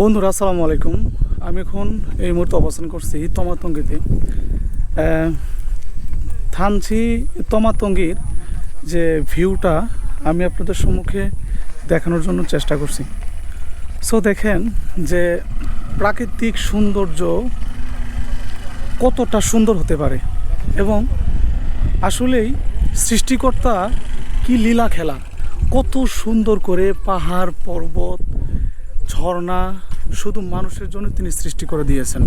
বন্ধুরা, আসসালামু আলাইকুম। আমি এখন এই মুহূর্তে অবস্থান করছি তমাতঙ্গিতে। থানচি তমাতঙ্গির যে ভিউটা আমি আপনাদের সম্মুখে দেখানোর জন্য চেষ্টা করছি। সো দেখেন যে প্রাকৃতিক সৌন্দর্য কতটা সুন্দর হতে পারে এবং আসলেই সৃষ্টিকর্তা কি লীলা খেলা কত সুন্দর করে পাহাড়, পর্বত ঝর্ণা শুধু মানুষের জন্য তিনি সৃষ্টি করে দিয়েছেন।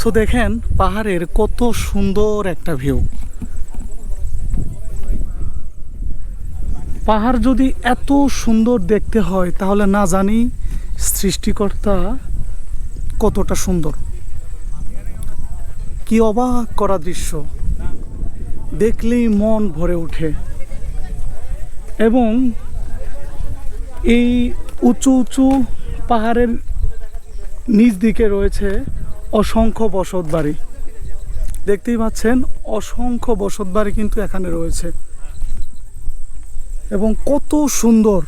সো দেখেন পাহাড়ের কত সুন্দর একটা ভিউ পাহাড় যদি এত সুন্দর দেখতে হয়, তাহলে না জানি সৃষ্টিকর্তা কতটা সুন্দর। কি অবাক করা দৃশ্য। দেখলেই মন ভরে ওঠে। এবং এই উঁচু উঁচু পাহাড়ের নিচ দিকে রয়েছে অসংখ্য বসত বাড়ি। দেখতেই পাচ্ছেন, অসংখ্য বসত বাড়ি কিন্তু এখানে রয়েছে। এবং কত সুন্দর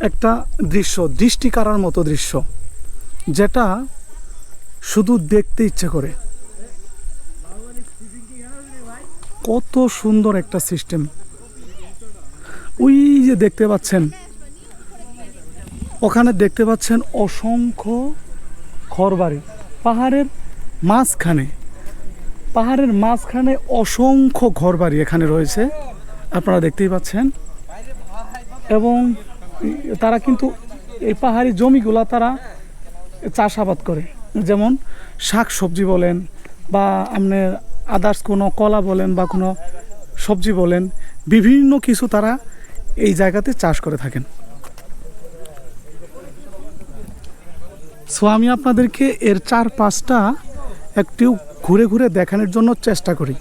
একটা দৃশ্য দৃষ্টি কাড়ার মতো দৃশ্য, যেটা শুধু দেখতে ইচ্ছে করে। কত সুন্দর একটা সিস্টেম। ওই যে দেখতে পাচ্ছেন ওখানে দেখতে পাচ্ছেন অসংখ্য ঘরবাড়ি। পাহাড়ের মাঝখানে পাহাড়ের মাঝখানে অসংখ্য ঘরবাড়ি এখানে রয়েছে, আপনারা দেখতেই পাচ্ছেন। এবং তারা কিন্তু এই পাহাড়ি জমিগুলা তারা চাষাবাদ করে। যেমন শাক সবজি বলেন বা আপনি আদার্স কোনো কলা বলেন বা কোনো সবজি বলেন, বিভিন্ন কিছু তারা এই জায়গাতে চাষ করে থাকেন। সো আমি আপনাদেরকে এর চার পাঁচটা একটু ঘুরে ঘুরে দেখানোর জন্য চেষ্টা করি।